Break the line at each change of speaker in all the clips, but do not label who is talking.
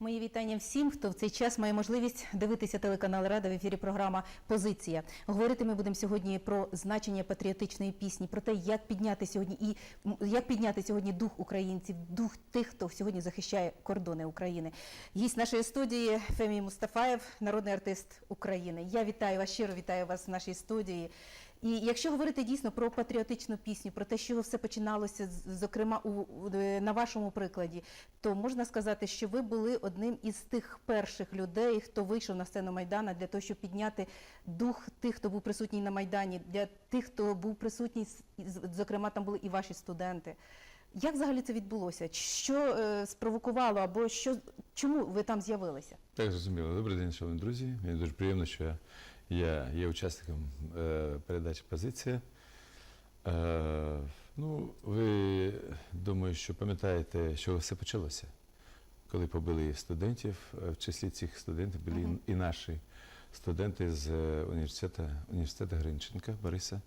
Мої вітання всім, хто в цей час має можливість дивитися телеканал Рада в ефірі. Програма Позиція. Говорити ми будемо сьогодні про значення патріотичної пісні, про те, як підняти сьогодні і як підняти сьогодні дух українців, дух тих, хто сьогодні захищає кордони України. Гість нашої студії Фемій Мустафаєв, народний артист України. Я вітаю вас щиро вітаю вас в нашій студії. І якщо говорити дійсно про патріотичну пісню, про те, чого все починалося, зокрема у, е, на вашому прикладі, то можна сказати, що ви були одним із тих перших людей, хто вийшов на сцену Майдана для того, щоб підняти дух тих, хто був присутній на Майдані, для тих, хто був присутній, зокрема, там були і ваші студенти. Як взагалі це відбулося? Що е, спровокувало або що чому ви там з'явилися?
Так, зрозуміло. Добрий день, шановні друзі. Мені дуже приємно, що я є учасником е, передачі Позиція. Е, ну, ви думаю, що пам'ятаєте, що все почалося, коли побили студентів. Е, В числі цих студентів були
Мгм.
і наші студенти з е, університету, університету Гринченка Бориса.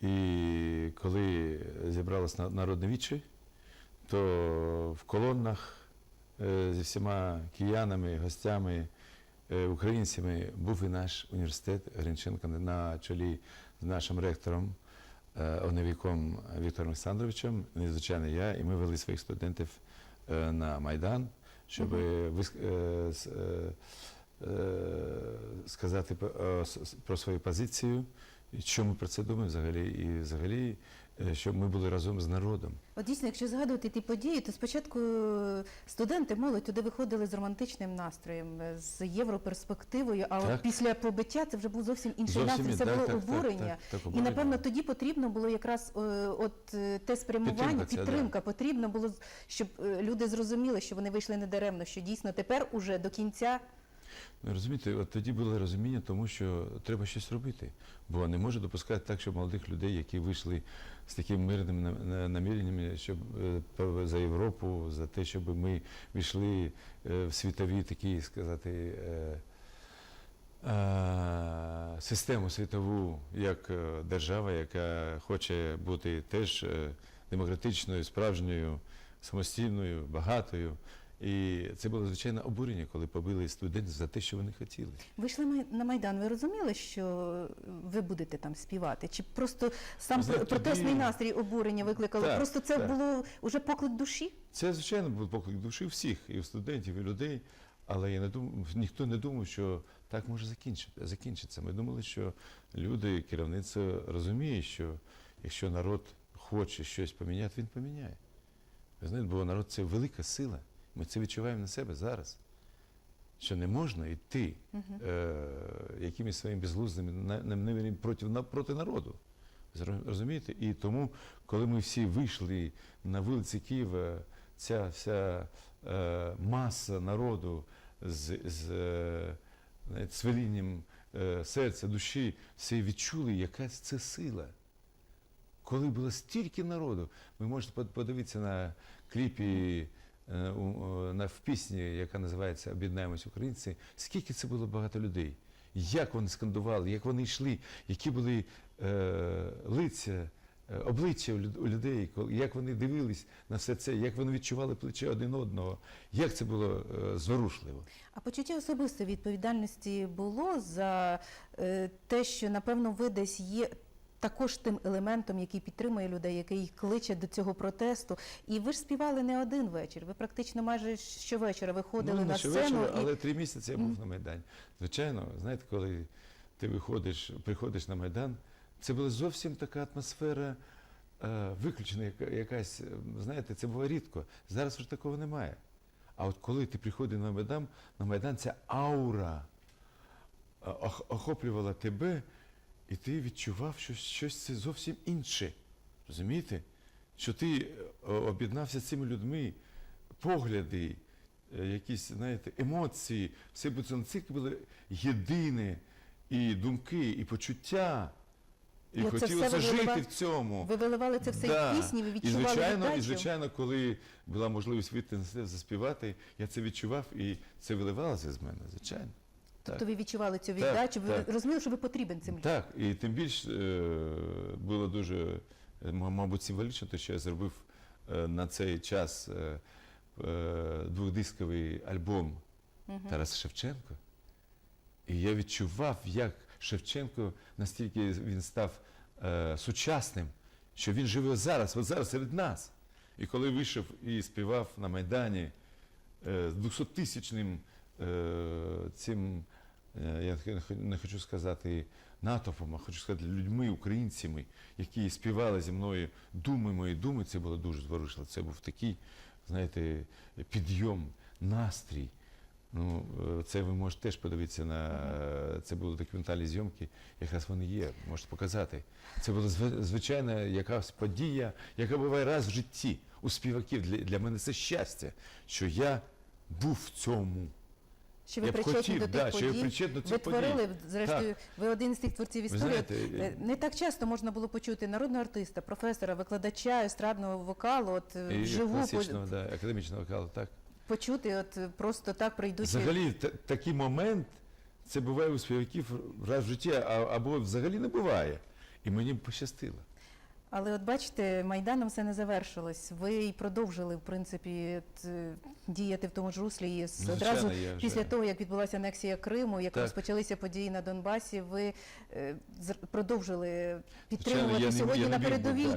І коли зібралось на- народне вічі, то в колоннах е, зі всіма киянами, гостями, українцями був і наш університет Гринченка на чолі з нашим ректором е, Огневіком Віктором Олександровичем, і, звичайно, я, і ми вели своїх студентів е, на Майдан, щоб е, е, е, сказати е, про свою позицію, що ми про це думаємо взагалі, і взагалі, е, щоб ми були разом з народом.
От дійсно, якщо згадувати ті події, то спочатку е, студенти, молодь туди виходили з романтичним настроєм, е, з європерспективою, а от після побиття це вже був зовсім інший настрій, це
так,
було
так, так,
обурення.
так, так,
І
обурення.
напевно тоді потрібно було якраз е, от е, те спрямування,
Підтримка
підтримка. Потрібно було, щоб е, люди зрозуміли, що вони вийшли недаремно, що дійсно тепер уже до кінця
Розумієте, от тоді було розуміння, тому що треба щось робити. Бо не може допускати так, щоб молодих людей, які вийшли з такими мирними на- на- наміреннями, щоб е, за Європу, за те, щоб ми війшли е, в світові такі, сказати, е, систему світову, як держава, яка хоче бути теж демократичною, справжньою, самостійною, багатою. І це було звичайно обурення, коли побили студентів за те, що вони хотіли.
вийшли май- на майдан. Ви розуміли, що ви будете там співати? Чи просто сам
Ви знаєте,
протестний
тоді-
настрій обурення викликало?
Так,
просто це
так.
було уже поклик душі?
Це, звичайно, був поклик душі всіх, і в студентів, і людей. Але я не думав, ніхто не думав, що так може закінчити, закінчитися. Ми думали, що люди, керівництво розуміє, що якщо народ хоче щось поміняти, він поміняє. Ви знаєте, бо народ це велика сила. Ми це відчуваємо на себе зараз. Що не можна йти е, якимись своїми безглуздими на- намірами проти, проти народу. Розумієте? І тому, коли ми всі вийшли на вулиці Києва, ця вся е, маса народу з, з е, знаєте, свелінням е, серця, душі, всі відчули, яка це сила. Коли було стільки народу, ви можете под- подивитися на кліпі в пісні, яка називається Об'єднаємось українці, скільки це було багато людей, як вони скандували, як вони йшли, які були е, лиця, е, обличчя у людей, як вони дивились на все це, як вони відчували плече один одного, як це було е, зворушливо.
А почуття особистої відповідальності було за е, те, що напевно ви десь є. Також тим елементом, який підтримує людей, який кличе до цього протесту. І ви ж співали не один вечір. Ви практично майже щовечора виходили
ну,
на
не
сцену. і...
але три місяці я був на Майдані. Звичайно, знаєте, коли ти виходиш, приходиш на Майдан, це була зовсім така атмосфера е, виключена, яка- якась, е, знаєте, це було рідко. Зараз вже такого немає. А от коли ти приходиш на Майдан, на Майдан ця аура е, охоплювала тебе, і ти відчував, що щось це зовсім інше. Розумієте? Що ти е, об'єднався з цими людьми, погляди, е, якісь, знаєте, емоції, все настільки було єдине, і думки, і почуття. І, хотілося жити в цьому.
Ви виливали це все
Да.
в пісні, ви
і звичайно,
віддачу?
і звичайно, коли була можливість вийти на сцену, заспівати, я це відчував і це виливалося з мене, звичайно.
Тобто ви відчували цю віддачу, ви
так.
розуміли, що ви потрібен цим людям.
Так, і тим більш е, було дуже, е, мабуть, символічно те, що я зробив е, на цей час двохдисковий альбом Тараса Шевченко. І я відчував, як Шевченко настільки він став сучасним, що він живе зараз, от зараз серед нас. І коли вийшов і співав на Майдані з 200-тисячним е, цим, е, я не хочу сказати натовпом, а хочу сказати людьми, українцями, які співали зі мною думи мої думи, це було дуже зворушливо. Це був такий, знаєте, підйом, настрій. Ну, е, це ви можете теж подивитися на е, це були документальні зйомки, якраз вони є, можете показати. Це була звичайна якась подія, яка буває раз в житті у співаків. Для, для мене це щастя, що я був в цьому.
Що ви
Я б
причетні
хотів,
до тих
да, що я
подій,
причетний до
ви
цих подій.
творили, зрештою, ви один з тих творців історії.
знаєте,
Е, Не так часто можна було почути народного артиста, професора, викладача естрадного вокалу, от е,
і
вживу
класичного, да, академічного вокалу, так.
почути, от е, просто так прийдучи.
Взагалі, та- такий момент це буває у співаків раз в житті, а, або взагалі не буває. І мені пощастило.
Але от бачите, майданом все не завершилось. Ви і продовжили, в принципі, діяти в тому ж руслі. І з-
Ну,
одразу
звичайно, я вже-
після того, як відбулася анексія Криму, як
Так.
розпочалися події на Донбасі, ви е, продовжили підтримувати
Звичайно, я не-
сьогодні
я
на передовій.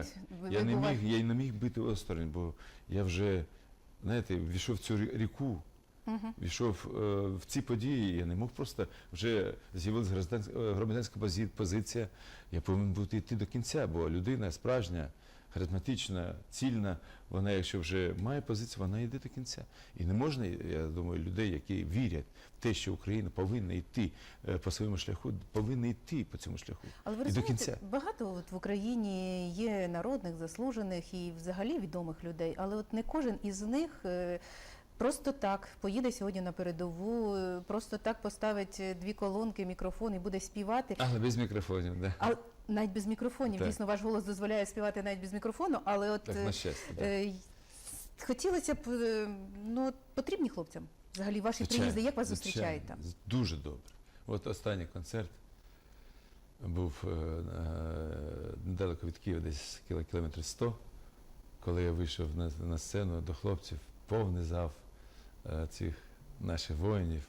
Я не міг, я й не міг бити осторонь, бо я вже, знаєте, війшов в цю ріку. Війшов е, в ці події, я не мог просто вже з'явилася е, громадянська пози- позиція. Я повинен бути йти до кінця, бо людина справжня, харизматична, цільна, вона, якщо вже має позицію, вона йде до кінця. І не можна, я думаю, людей, які вірять в те, що Україна повинна йти е, по своєму шляху, повинна йти по цьому шляху.
Але ви
І до кінця.
багато от в Україні є народних, заслужених і взагалі відомих людей, але от не кожен із них. Е, Просто так поїде сьогодні на передову, е, просто так поставить е, дві колонки, мікрофон і буде співати.
Але без мікрофонів, да.
А навіть без мікрофонів,
Так.
дійсно, ваш голос дозволяє співати навіть без мікрофону, але от
Так,
е,
на щастя. Да.
е, хотілося б, е, ну, потрібні хлопцям взагалі ваші
Звичайно,
приїзди, як вас
звичайно.
зустрічають там?
Дуже добре. От останній концерт був е, е, недалеко від Києва, десь кіло- кілометрів 100, коли я вийшов на, на сцену до хлопців, повний зал е, цих наших воїнів.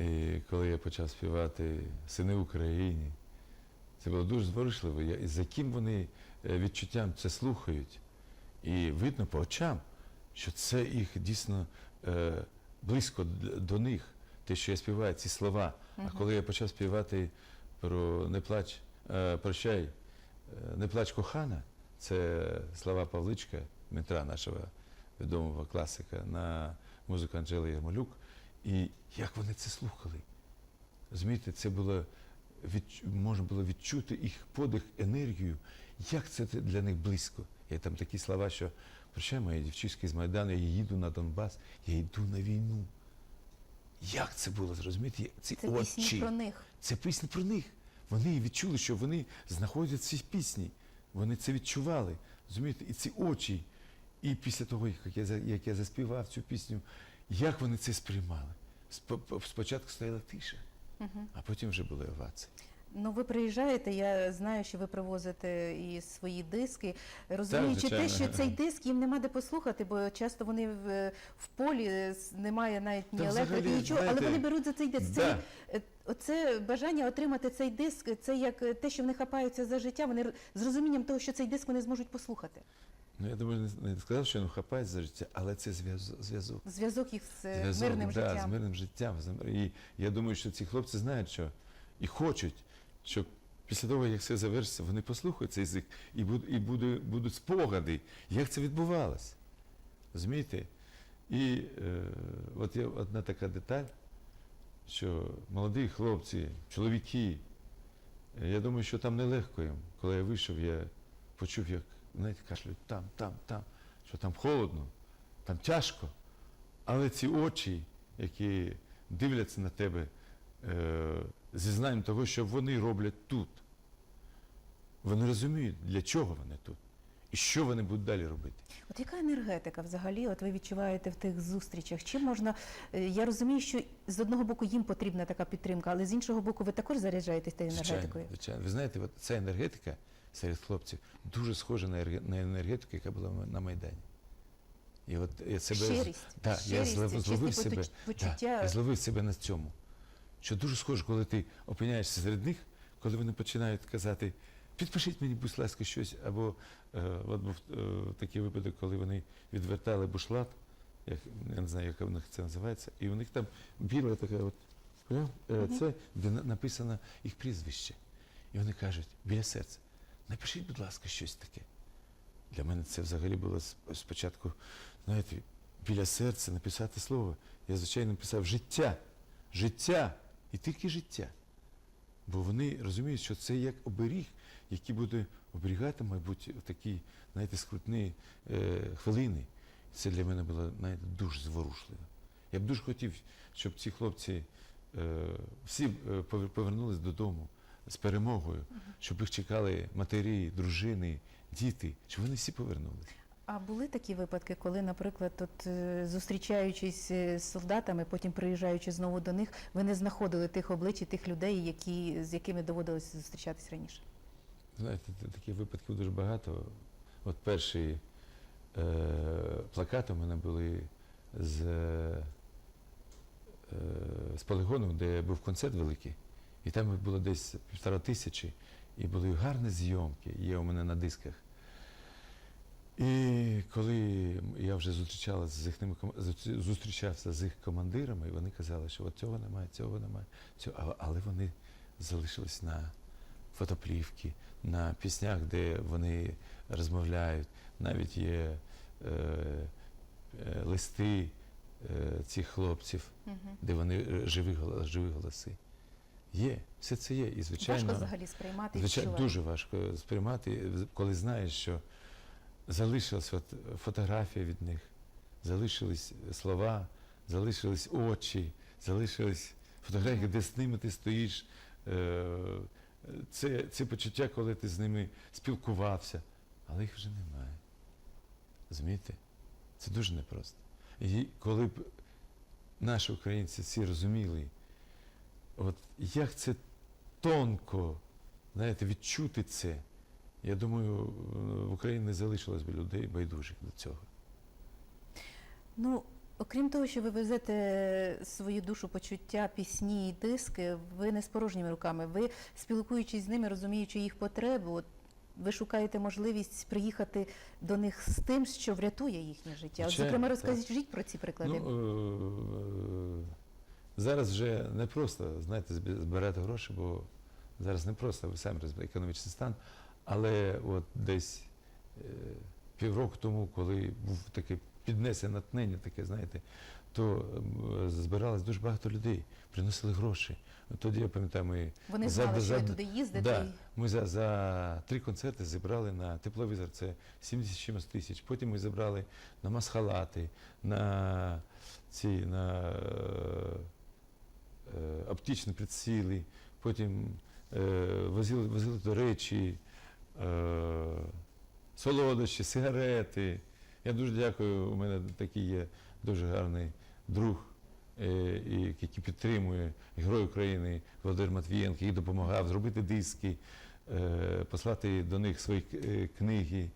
І коли я почав співати Сини України, це було дуже зворушливо. Я, і з яким вони е, відчуттям це слухають. І видно по очам, що це їх дійсно е, близько до них, те, що я співаю, ці слова. А коли я почав співати про не плач, е, прощай, е, не плач кохана, це слова Павличка, Дмитра, нашого відомого класика, на музику Анжели Ярмолюк. І як вони це слухали? Розумієте, це було відч... можна було відчути їх подих, енергію, як це для них близько. І там такі слова, що прощай, моя дівчиська з Майдану, я їду на Донбас, я йду на війну. Як це було зрозуміти? Ці
Це
очі.
пісні про них.
Це пісня про них. Вони відчули, що вони знаходять ці пісні. Вони це відчували. Розумієте? І ці очі. І після того, як я, як я заспівав цю пісню, як вони це сприймали? Спочатку стояла тиша, а потім вже були овації.
Ну, ви приїжджаєте, я знаю, що ви привозите і свої диски, розуміючи те, що цей диск їм нема де послухати, бо часто вони в, в полі немає навіть ні електрики, нічого, але вони беруть за цей диск.
да.
Це, е, оце бажання отримати цей диск, це як е, те, що вони хапаються за життя, вони з розумінням того, що цей диск вони зможуть послухати.
Ну, я думаю, не- не сказав, що він хапається за життя, але це зв'яз- зв'язок.
Зв'язок їх з е,
Зв'язок,
мирним
да,
життям.
з мирним життям. з мир- І я думаю, що ці хлопці знають, що і хочуть, щоб після того, як все завершиться, вони послухають цей язик і, буд, і буде, будуть спогади, як це відбувалося. Розумієте? І е, от є одна така деталь, що молоді хлопці, чоловіки, е, я думаю, що там нелегко їм. Коли я вийшов, я почув, як знаєте, кашлють там, там, там, що там холодно, там тяжко. Але ці очі, які дивляться на тебе е, зі знанням того, що вони роблять тут, вони розуміють, для чого вони тут і що вони будуть далі робити.
От яка енергетика взагалі? От ви відчуваєте в тих зустрічах? Чим можна? е, Я розумію, що з одного боку їм потрібна така підтримка, але з іншого боку, ви також заряджаєтесь тією
Звичайно,
енергетикою.
звичайно. Ви знаєте, от ця енергетика серед хлопців дуже схожа на енергетику, яка була на Майдані. І от я себе
Щирість,
я
щирість, чисті
зловив себе,
потуч-
да, я зловив себе на цьому. Що дуже схоже, коли ти опиняєшся серед них, коли вони починають казати, підпишіть мені, будь ласка, щось, або е, от був е, такий випадок, коли вони відвертали бушлат, як, я не знаю, як у них це називається, і у них там біла така от. Е, це, де написано їх прізвище. І вони кажуть, біля серця, напишіть, будь ласка, щось таке. Для мене це взагалі було спочатку, знаєте, біля серця написати слово. Я, звичайно, написав життя. Життя. І тільки життя. Бо вони розуміють, що це як оберіг, який буде оберігати, мабуть, такі, знаєте, скрутні е, хвилини. Це для мене було знаєте, дуже зворушливо. Я б дуже хотів, щоб ці хлопці е, всі е, повернулись додому з перемогою, щоб їх чекали матері, дружини, діти, щоб вони всі повернулися.
А були такі випадки, коли, наприклад, от, е, зустрічаючись е, з солдатами, потім приїжджаючи знову до них, ви не знаходили тих облич і тих людей, які, з якими доводилося зустрічатись раніше?
Знаєте, таких випадків дуже багато. От перші е, плакати у мене були з, е, з полігону, де був концерт великий, і там їх було десь півтора тисячі, і були гарні зйомки, є у мене на дисках. І коли я вже зустрічалася з їхніми зустрічався з їх командирами, і вони казали, що от цього немає, цього немає, цього, але- вони залишились на фотоплівки, на піснях, де вони розмовляють. Навіть є е, е, листи е, цих хлопців,
Угу.
де вони е, живі, живі голоси. Є, все це є. І звичайно,
Важко взагалі сприймати
звичайно дуже важко сприймати, коли знаєш, що залишилась от фотографія від них, залишились слова, залишились очі, залишились фотографії, де з ними ти стоїш. Е, Це, це почуття, коли ти з ними спілкувався, але їх вже немає. Розумієте? Це дуже непросто. І коли б наші українці всі розуміли, от як це тонко, знаєте, відчути це, я думаю, в Україні не залишилось би людей байдужих до цього.
Ну, окрім того, що ви везете свою душу, почуття, пісні і диски, ви не з порожніми руками. Ви, спілкуючись з ними, розуміючи їх потребу, от, ви шукаєте можливість приїхати до них з тим, що врятує їхнє життя. От, зокрема, розкажіть про ці приклади.
Ну, е, зараз вже не просто, знаєте, збирати гроші, бо зараз не просто, ви самі розумієте, економічний стан, але от десь е, півроку тому, коли був таке піднесене натхнення, таке, знаєте, то м, збиралось дуже багато людей, приносили гроші. От Тоді я пам'ятаю, ми
Вони
за-
знали, що ви туди їздите.
Да. Ми за, за три концерти зібрали на тепловізор, це 70 чимось тисяч. Потім ми зібрали на масхалати, на ці на е, е, оптичні приціли, потім е, возили, возили до речі, е, солодощі, сигарети. Я дуже дякую. У мене такий є дуже гарний друг, е, який підтримує Герой України Володимир Матвієнко, який допомагав зробити диски, е, послати до них свої е, книги,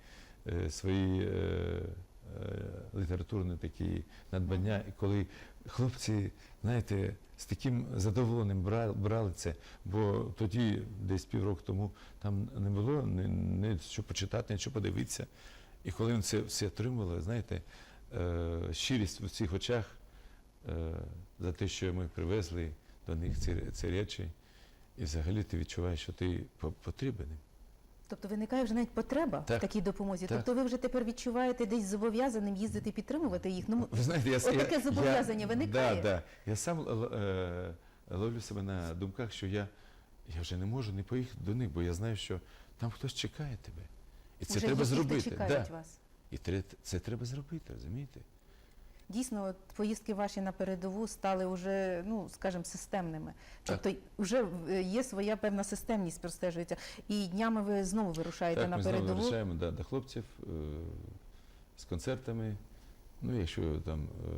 е, свої е, е, літературні такі надбання. І коли хлопці, знаєте, з таким задоволенням брали, це, бо тоді, десь півроку тому, там не було ні, ні що почитати, нічого подивитися. І коли вони це все отримали, знаєте, е, щирість в цих очах е, за те, що ми привезли до них ці, ці речі, і взагалі ти відчуваєш, що ти по- потрібен.
Тобто виникає вже навіть потреба
Так.
в такій допомозі.
Так.
Тобто ви вже тепер відчуваєте десь зобов'язаним їздити підтримувати їх. Ну,
Ви знаєте, я,
Отаке
я-
зобов'язання
я,
виникає?
Да, да. Я сам е, ловлю себе на думках, що я, я вже не можу не поїхати до них, бо я знаю, що там хтось чекає тебе. І це
вже
треба зробити. Да.
вас.
І це треба зробити, розумієте?
Дійсно, от поїздки ваші на передову стали вже, ну скажімо, системними. Тобто вже е, є своя певна системність простежується. І днями ви знову вирушаєте
так,
на
ми знову вирушаємо да, до хлопців е, з концертами. Ну, якщо там е,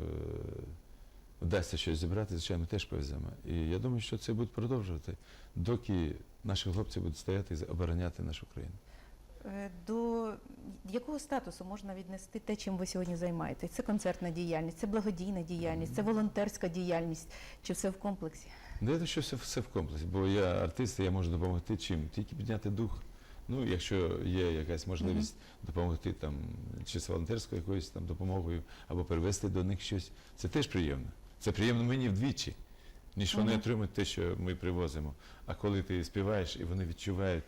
вдасться щось зібрати, звичайно, теж повеземо. І я думаю, що це буде продовжувати, доки наші хлопці будуть стояти і обороняти нашу країну.
Е, До якого статусу можна віднести те, чим ви сьогодні займаєтесь? Це концертна діяльність, це благодійна діяльність, це волонтерська діяльність, чи все в комплексі?
Це що все, все в комплексі, бо я артист, і я можу допомогти чим? Тільки підняти дух. Ну, якщо є якась можливість допомогти там, чи з волонтерською якоюсь там допомогою, або перевести до них щось, це теж приємно. Це приємно мені вдвічі, ніж вони
Мгм.
отримують те, що ми привозимо. А коли ти співаєш і вони відчувають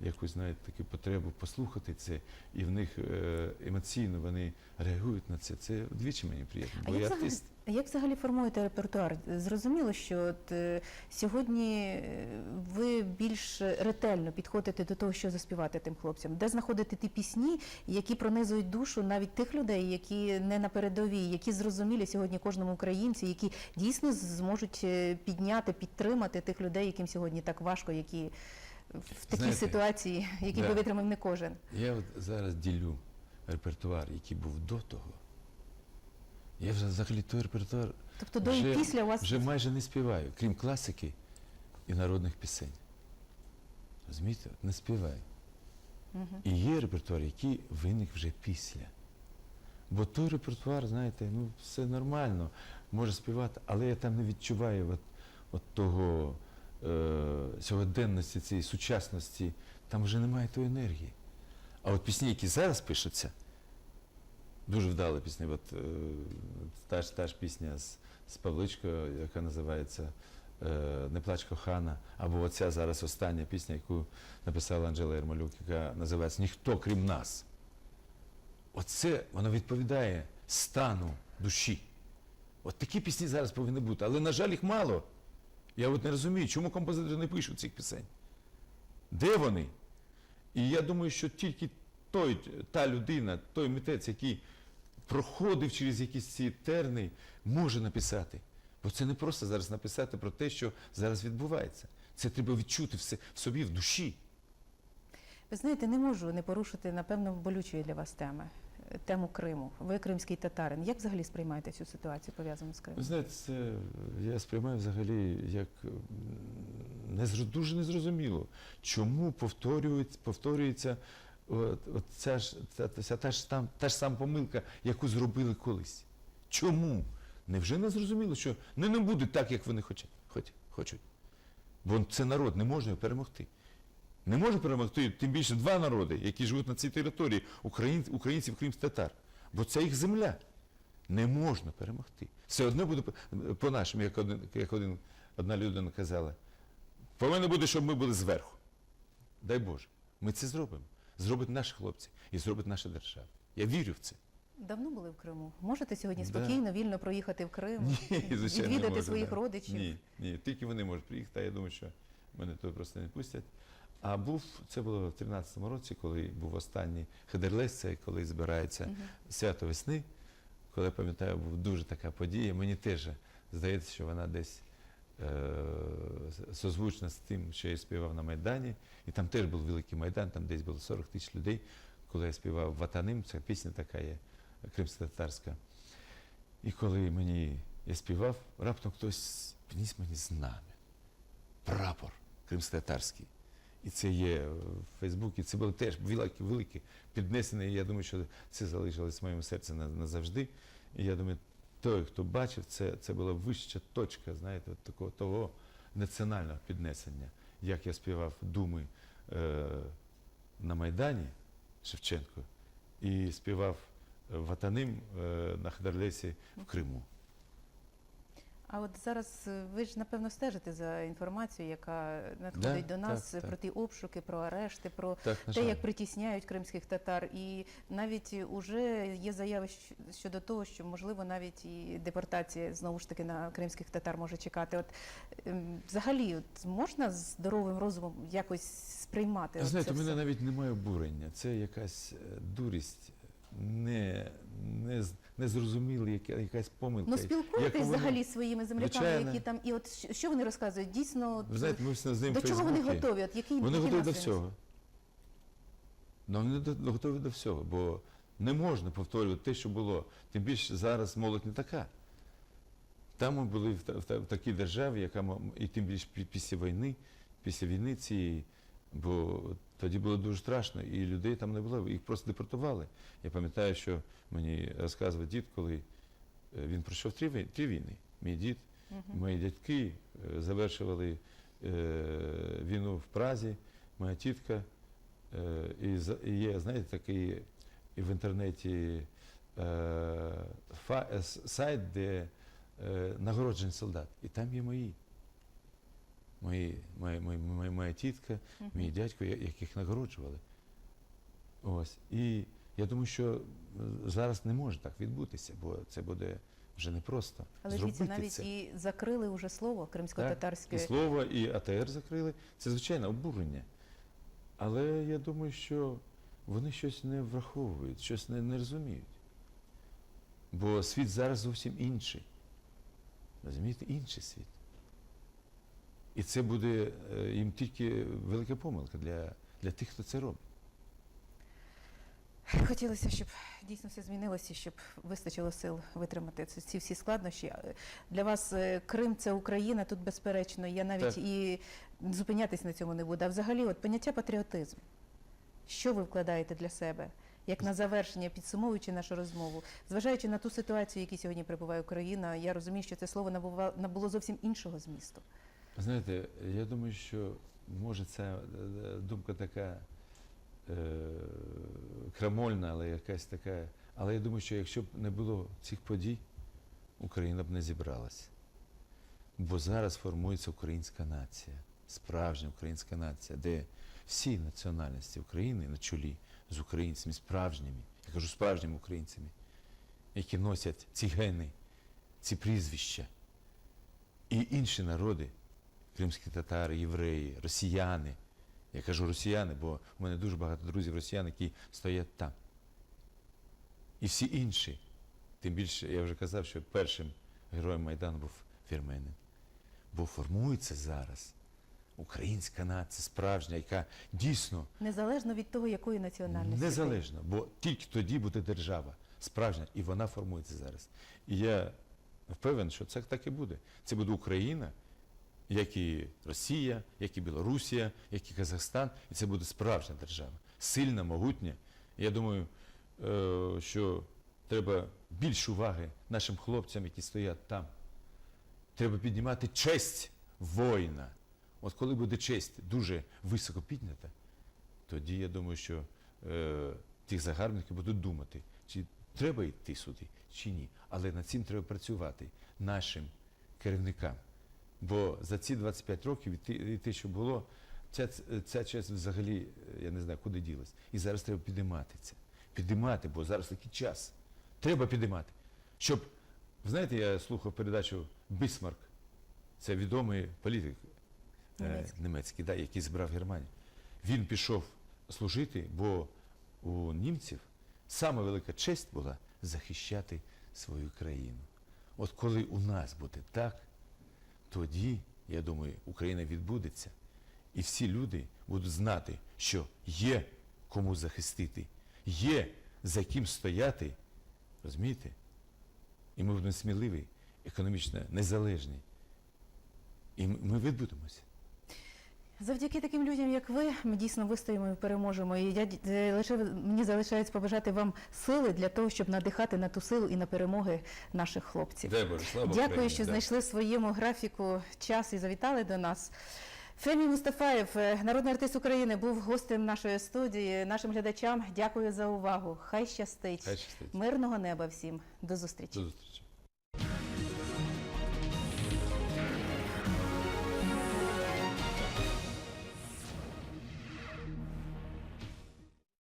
якусь знаєте, таку потребу послухати це, і в них е, емоційно вони реагують на це, це вдвічі мені приємно.
А як
я
взагалі,
артист.
а як взагалі формуєте репертуар? Зрозуміло, що от, е, сьогодні е, ви більш ретельно підходите до того, що заспівати тим хлопцям, де знаходити ті пісні, які пронизують душу навіть тих людей, які не на передовій, які зрозумілі сьогодні кожному українцю, які дійсно зможуть підняти, підтримати тих людей, яким сьогодні так важко, які в такій
Знаєте,
ситуації, які
да.
би витримав не кожен.
Я от зараз ділю репертуар, який був до того. Я вже взагалі той репертуар
Тобто до
Вже-
і після у вас
вже майже не співаю, крім класики і народних пісень. Розумієте, не співаю.
Мгм.
І є репертуар, який виник вже після. Бо той репертуар, знаєте, ну все нормально, може співати, але я там не відчуваю от, от того сьогоденності, цієї сучасності, там вже немає тої енергії. А от пісні, які зараз пишуться, дуже вдала пісня. От, е, та, ж, та ж пісня з, з Павличкою, яка називається е, Не плач кохана, або оця зараз остання пісня, яку написала Анжела Ермолюк, яка називається Ніхто крім нас. Оце воно відповідає стану душі. От такі пісні зараз повинні бути. Але, на жаль, їх мало. Я от не розумію, чому композитори не пишуть цих пісень. Де вони? І я думаю, що тільки той, та людина, той митець, який проходив через якісь ці терни, може написати. Бо це не просто зараз написати про те, що зараз відбувається. Це треба відчути все в собі, в душі.
Ви знаєте, не можу не порушити, напевно, болючої для вас теми. Тему Криму. Ви кримський татарин. Як взагалі сприймаєте цю ситуацію пов'язану з Кримом?
знаєте, це я сприймаю взагалі як незр- дуже незрозуміло, чому повторюється от, от ця ж ця, ця, та, ж там, та ж сама помилка, яку зробили колись. Чому? Невже не зрозуміло, що не, не буде так, як вони хочуть? Хоч- хочуть. Бо це народ, не його перемогти. Не може перемогти тим більше два народи, які живуть на цій території, україн, українців, кримських татар. Бо це їх земля. Не можна перемогти. Все одно буде по- по-нашому, як, один, як один, одна людина казала. Повинно буде, щоб ми були зверху. Дай Боже. Ми це зробимо. Зробить наші хлопці і зробить наша держава. Я вірю в це.
Давно були в Криму? Можете сьогодні
Да.
спокійно, вільно проїхати в Крим,
Ні, звичайно,
відвідати
можу,
своїх
да.
родичів?
Ні, ні, тільки вони можуть приїхати, а я думаю, що мене туди просто не пустять. А був, це було в 13-му році, коли був останній Хедерлес, це коли збирається
Мгм.
свято весни. Коли я пам'ятаю, була дуже така подія. Мені теж здається, що вона десь е, созвучна з тим, що я співав на Майдані. І там теж був великий майдан, там десь було 40 тисяч людей. Коли я співав Ватаним, це пісня така є кримсько-татарська. І коли мені я співав, раптом хтось підніс мені знам'я, прапор кримсько-татарський. І це є в Фейсбуці, це було теж велике, велике піднесене, і я думаю, що це залишилось в моєму серці назавжди. І я думаю, той, хто бачив, це, це була вища точка, знаєте, такого того національного піднесення, як я співав думи е, на Майдані Шевченко і співав е, Ватаним е, на Хадарлесі в Криму.
А от зараз е, ви ж напевно стежите за інформацією, яка надходить
Да,
до нас
так,
про
так.
ті обшуки, про арешти, про
Так,
те, як притісняють кримських татар, і навіть уже є заяви щодо того, що можливо навіть і депортація знову ж таки на кримських татар може чекати. От ем, взагалі, от можна здоровим розумом якось сприймати?
Ви Знаєте, у мене навіть немає обурення. Це якась е, дурість, не, не, незрозуміла, яка, якась помилка.
Ну спілкуєтесь
вони-
взагалі своїми земляками,
Звичайно.
які там і от що- вони розказують? Дійсно,
Ви знаєте, ми з ним
до чого вони готові? От який
Вони готові до всього. Ну, вони до- готові до всього, бо не можна повторювати те, що було. Тим більше зараз молодь не така. Там ми були в, в в такій державі, яка і тим більше після війни, після війни цієї Бо тоді було дуже страшно, і людей там не було, їх просто депортували. Я пам'ятаю, що мені розказував дід, коли е, він пройшов три, три війни. Мій дід, мої дядьки е, завершували е, війну в Празі, моя тітка. Е, і, є, знаєте, такий і в інтернеті сайт, де е, нагороджений солдат. І там є мої. Мої, моя, моя, моя, моя тітка, мій дядько, яких нагороджували. Ось. І я думаю, що е, зараз не може так відбутися, бо це буде вже непросто.
Але
зробити
навіть
це.
і закрили вже слово кримсько-татарське.
слово, і АТР закрили. Це звичайно обурення. Але я думаю, що вони щось не враховують, щось не, не розуміють. Бо світ зараз зовсім інший. Розумієте, інший світ. І це буде е, їм тільки велика помилка для, для тих, хто це робить.
Хотілося, щоб дійсно все змінилося, щоб вистачило сил витримати ці, всі складнощі. Е, Для вас е, Крим це Україна, тут безперечно. Я навіть
Так.
і зупинятись на цьому не буду. А взагалі, от поняття патріотизм. Що ви вкладаєте для себе? Як на завершення, підсумовуючи нашу розмову, зважаючи на ту ситуацію, в якій сьогодні перебуває Україна, я розумію, що це слово набуло зовсім іншого змісту.
Знаєте, я думаю, що може ця е, думка така е, крамольна, але якась така. Але я думаю, що якщо б не було цих подій, Україна б не зібралася. Бо зараз формується українська нація, справжня українська нація, де всі національності України на чолі з українцями, справжніми, я кажу справжніми українцями, які носять ці гени, ці прізвища. І інші народи, кримські татари, євреї, росіяни. Я кажу росіяни, бо в мене дуже багато друзів росіян, які стоять там. І всі інші. Тим більше, я вже казав, що першим героєм Майдану був вірменин. Бо формується зараз українська нація справжня, яка дійсно
Незалежно від того, якої національності.
Незалежно, бо тільки тоді буде держава справжня, і вона формується зараз. І я впевнений, що це так і буде. Це буде Україна, як і Росія, як і Білорусія, як і Казахстан, і це буде справжня держава, сильна, могутня. Я думаю, е, що треба більше уваги нашим хлопцям, які стоять там. Треба піднімати честь воїна. От коли буде честь дуже високо піднята, тоді я думаю, що е, ті загарбники будуть думати, чи треба йти сюди, чи ні. Але над цим треба працювати нашим керівникам. Бо за ці 25 років і те, що було, ця, ця честь взагалі, е, я не знаю, куди ділась. І зараз треба підіймати це. Підіймати, бо зараз такий час. Треба підіймати. Щоб, знаєте, я слухав передачу Бісмарк, це відомий політик е,
Німецький.
німецький, да, який збирав Германію. Він пішов служити, бо у німців саме велика честь була захищати свою країну. От коли у нас буде так, тоді, я думаю, Україна відбудеться, і всі люди будуть знати, що є кому захистити, є за ким стояти, розумієте? І ми будемо сміливі, економічно незалежні. І ми- відбудемося.
Завдяки таким людям, як ви, ми дійсно вистоїмо і переможемо. І я е, лише мені залишається побажати вам сили для того, щоб надихати на ту силу і на перемоги наших хлопців.
Дай Боже, слава
Дякую,
Україні,
що
да.
знайшли в своєму графіку час і завітали до нас. Фемі Мустафаєв, е, народний артист України, був гостем нашої студії. Нашим глядачам дякую за увагу. Хай щастить.
Хай щастить.
Мирного неба всім. До зустрічі.
До зустрічі.